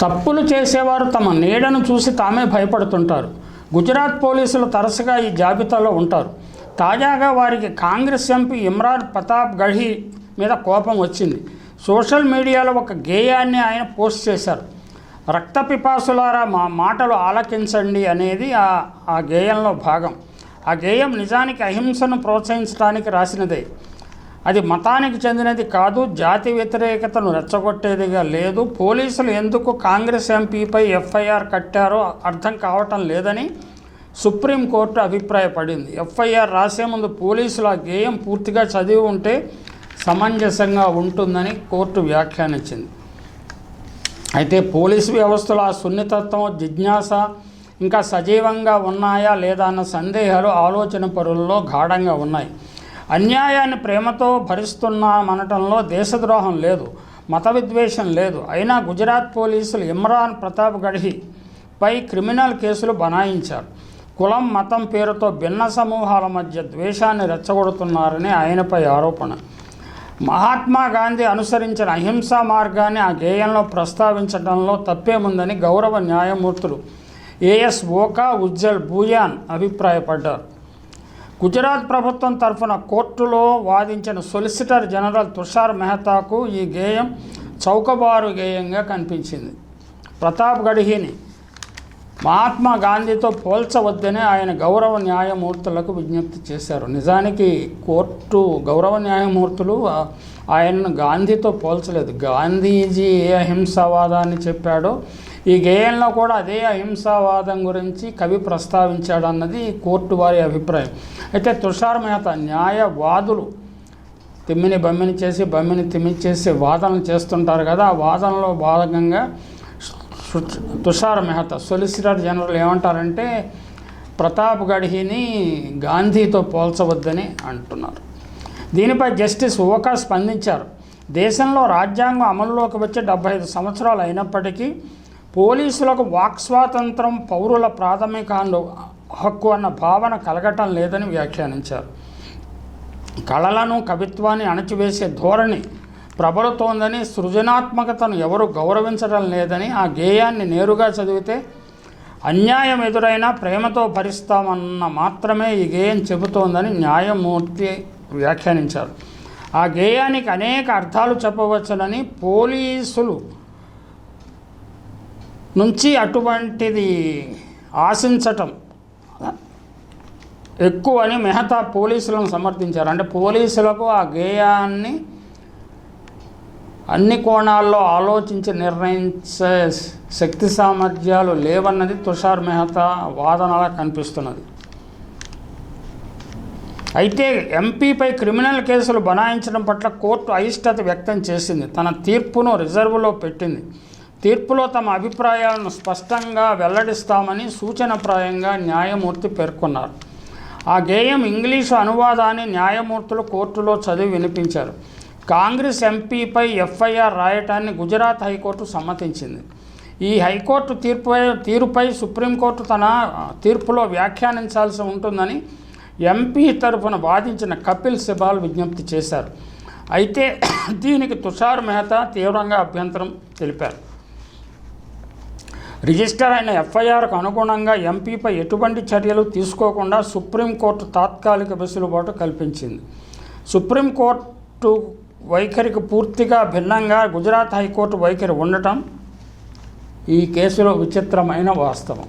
తప్పులు చేసేవారు తమ నీడను చూసి తామే భయపడుతుంటారు. గుజరాత్ పోలీసులు తరచుగా ఈ జాబితాలో ఉంటారు. తాజాగా వారికి కాంగ్రెస్ ఎంపీ ఇమ్రాన్ ప్రతాప్ గఢీ మీద కోపం వచ్చింది. సోషల్ మీడియాలో ఒక గేయాన్ని ఆయన పోస్ట్ చేశారు. రక్త పిపాసులారా మా మాటలు ఆలకించండి అనేది ఆ ఆ గేయంలో భాగం. ఆ గేయం నిజానికి అహింసను ప్రోత్సహించడానికి రాసినదే. అది మతానికి చెందినది కాదు జాతి వ్యతిరేకతను రెచ్చగొట్టేదిగా లేదు. పోలీసులు ఎందుకు కాంగ్రెస్ ఎంపీపై ఎఫ్ఐఆర్ కట్టారో అర్థం కావటం లేదని సుప్రీంకోర్టు అభిప్రాయపడింది. ఎఫ్ఐఆర్ రాసే ముందు పోలీసులు ఆ గేయం పూర్తిగా చదివి ఉంటే సమంజసంగా ఉంటుందని కోర్టు వ్యాఖ్యానించింది. అయితే పోలీసు వ్యవస్థలో ఆ సున్నితత్వం జిజ్ఞాస ఇంకా సజీవంగా ఉన్నాయా లేదా అన్న సందేహాలు ఆలోచన పరుల్లో గాఢంగా ఉన్నాయి. అన్యాయాన్ని ప్రేమతో భరిస్తున్నామనటంలో దేశద్రోహం లేదు మత విద్వేషం లేదు. అయినా గుజరాత్ పోలీసులు ఇమ్రాన్ ప్రతాప్ గఢీ పై క్రిమినల్ కేసులు బనాయించారు. కులం మతం పేరుతో భిన్న సమూహాల మధ్య ద్వేషాన్ని రెచ్చగొడుతున్నారని ఆయనపై ఆరోపణ. మహాత్మా గాంధీ అనుసరించిన అహింసా మార్గాన్ని ఆ గేయంలో ప్రస్తావించడంలో తప్పేముందని గౌరవ న్యాయమూర్తులు ఏఎస్ ఓకా ఉజ్జల్ భూయాన్ అభిప్రాయపడ్డారు. గుజరాత్ ప్రభుత్వం తరఫున కోర్టులో వాదించిన సొలిసిటర్ జనరల్ తుషార్ మెహతాకు ఈ గేయం చౌకబారు గేయంగా కనిపించింది. ప్రతాప్ గడిహిని మహాత్మా గాంధీతో పోల్చవద్దని ఆయన గౌరవ న్యాయమూర్తులకు విజ్ఞప్తి చేశారు. నిజానికి కోర్టు గౌరవ న్యాయమూర్తులు ఆయనను గాంధీతో పోల్చలేదు. గాంధీజీ ఏ అహింసావాదాన్ని చెప్పాడో ఈ గేయంలో కూడా అదే అహింసావాదం గురించి కవి ప్రస్తావించాడన్నది కోర్టు వారి అభిప్రాయం. అయితే తుషార్ మేత న్యాయవాదులు తిమ్మిని బమ్మిని చేసి బమ్మిని తిమ్మి చేసి వాదనలు చేస్తుంటారు కదా ఆ వాదనలో భాగంగా తుషార్ మెహతా సొలిసిటర్ జనరల్ ఏమంటారంటే ప్రతాప్ గడిహిని గాంధీతో పోల్చవద్దని అంటున్నారు. దీనిపై జస్టిస్ ఓకా స్పందించారు. దేశంలో రాజ్యాంగం అమలులోకి వచ్చి డెబ్బై ఐదు సంవత్సరాలు అయినప్పటికీ పోలీసులకు వాక్ స్వాతంత్రం పౌరుల ప్రాథమిక హక్కు అన్న భావన కలగటం లేదని వ్యాఖ్యానించారు. కళలను కవిత్వాన్ని అణచివేసే ధోరణి ప్రబలుతోందని సృజనాత్మకతను ఎవరు గౌరవించడం లేదని ఆ గేయాన్ని నేరుగా చదివితే అన్యాయం ఎదురైనా ప్రేమతో భరిస్తామన్న మాత్రమే ఈ గేయం చెబుతోందని న్యాయమూర్తి వ్యాఖ్యానించారు. ఆ గేయానికి అనేక అర్థాలు చెప్పవచ్చునని పోలీసులు నుంచి అటువంటిది ఆశించటం. ఎక్కువ అని మెహతా పోలీసులను సమర్థించారు. అంటే పోలీసులకు ఆ గేయాన్ని అన్ని కోణాల్లో ఆలోచించి నిర్ణయించే శక్తి సామర్థ్యాలు లేవన్నది తుషార్ మెహతా వాదనలా కనిపిస్తున్నది. అయితే ఎంపీపై క్రిమినల్ కేసులు బనాయించడం పట్ల కోర్టు అయిష్టత వ్యక్తం చేసింది. తన తీర్పును రిజర్వులో పెట్టింది. తీర్పులో తమ అభిప్రాయాలను స్పష్టంగా వెల్లడిస్తామని సూచనప్రాయంగా న్యాయమూర్తి పేర్కొన్నారు. ఆ గేయం ఇంగ్లీషు అనువాదాన్ని న్యాయమూర్తులు కోర్టులో చదివి వినిపించారు. కాంగ్రెస్ ఎంపీపై ఎఫ్ఐఆర్ రాయటాన్ని గుజరాత్ హైకోర్టు సమ్మతించింది. ఈ హైకోర్టు తీర్పుపై తీరుపై సుప్రీంకోర్టు తన తీర్పులో వ్యాఖ్యానించాల్సి ఉంటుందని ఎంపీ తరఫున వాదించిన కపిల్ సిబాల్ విజ్ఞప్తి చేశారు. అయితే దీనికి తుషార్ మెహతా తీవ్రంగా అభ్యంతరం తెలిపారు. రిజిస్టర్ అయిన ఎఫ్ఐఆర్కు అనుగుణంగా ఎంపీపై ఎటువంటి చర్యలు తీసుకోకుండా సుప్రీంకోర్టు తాత్కాలిక వెసులుబాటు కల్పించింది. సుప్రీంకోర్టు వైఖరికి పూర్తిగా భిన్నంగా గుజరాత్ హైకోర్టు వైఖరి ఉండటం ఈ కేసులో విచిత్రమైన వాస్తవం.